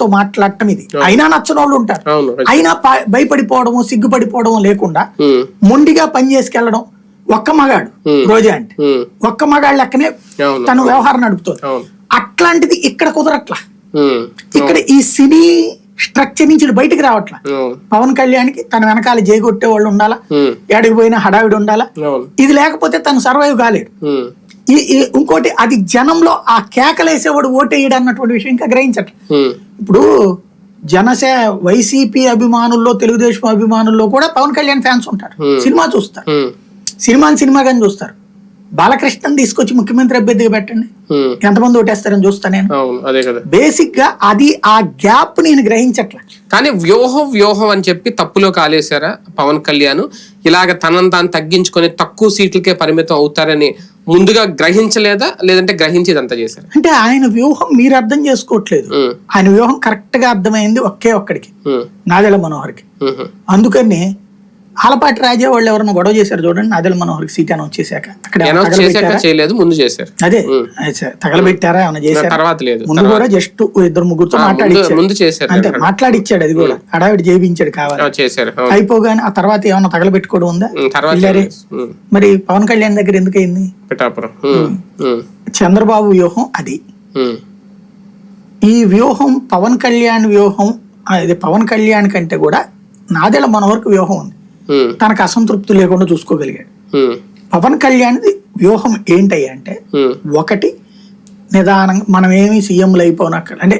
తో మాట్లాడటం ఇది. అయినా నచ్చని వాళ్ళు ఉంటారు. అయినా భయపడిపోవడము సిగ్గుపడిపోవడం లేకుండా మొండిగా పని చేసుకెళ్ళడం ఒక్క మగాడు రోజా అంటే. ఒక్క మగాడు లెక్కనే తను వ్యవహారం నడుపుతుంది. అట్లాంటిది ఇక్కడ కుదరట్లా. ఇక్కడ ఈ సినీ స్ట్రక్చర్ నుంచి బయటికి రావట్లా. పవన్ కళ్యాణ్కి తన వెనకాల జేగొట్టే వాళ్ళు ఉండాలా ఏడికి పోయినా హడావిడి ఉండాలా? ఇది లేకపోతే తను సర్వైవ్ కాలేడు ఇంకోటి అది జనంలో ఆ కేకలేసేవాడు ఓటేయడు అన్నటువంటి విషయం ఇంకా గ్రహించట్లేదు ఉమ్, ఇప్పుడు జనసే వైసీపీ అభిమానుల్లో తెలుగుదేశం అభిమానుల్లో కూడా పవన్ కళ్యాణ్ ఫ్యాన్స్ ఉంటారు. సినిమా చూస్తారు. సినిమాని సినిమాగాని చూస్తారు. బాలకృష్ణని తీసుకొచ్చి ముఖ్యమంత్రి అభ్యర్థిగా పెట్టండి. ఎంతమంది ఓటేస్తారని చూస్తా నేను. బేసిక్గా అది ఆ గ్యాప్ నేను గ్రహించట్లే. కానీ వ్యూహం వ్యూహం అని చెప్పి తప్పులో కాలేశారా పవన్ కళ్యాణ్? ఇలాగ తనని తాను తగ్గించుకొని తక్కువ సీట్లకే పరిమితం అవుతారని ముందుగా గ్రహించలేదా? లేదంటే గ్రహించి ఇదంతా చేశారు? అంటే ఆయన వ్యూహం మీరు అర్థం చేసుకోవట్లేదు. ఆయన వ్యూహం కరెక్ట్గా అర్థమైంది ఒకే ఒక్కడికి. నాదెల మనోహర్కి. అందుకని ఆలపాటి రాజా వాళ్ళు ఎవరైనా గొడవ చేశారు చూడండి నాదెల మనోహర్కి సీట్ అనౌన్స్ చేశాక. అక్కడ ఏమైనా? చేయలేదు ముందు చేశారు. అదే అదే, తగలబెట్టారా? ఏమైనా చేశారా? తర్వాత లేదు ముందు కూడా జస్ట్ ఇద్దరు ముగ్గురుతో ఆ, ముందు చేశారు అంతే మాట్లాడిచ్చాడు అది కూడా హడావిడి చేయించాడు కావాలి. చేశారు. అయిపోగానే ఆ తర్వాత ఏమన్నా తగలబెట్టుకోవడం ఉందా? మరి పవన్ కళ్యాణ్ దగ్గర ఎందుకు అయింది? పిఠాపురం. చంద్రబాబు వ్యూహం అది. ఈ వ్యూహం పవన్ కళ్యాణ్ వ్యూహం ఇది పవన్ కళ్యాణ్ కంటే కూడా నాదెల మనోహర్కి వ్యూహం ఉంది. తనకు అసంతృప్తి లేకుండా చూసుకోగలిగాడు. పవన్ కళ్యాణ్ది వ్యూహం ఏంటయ్యా అంటే ఒకటి నిదానంగా మనం ఏమి సీఎంలు అయిపోనక్కడ అంటే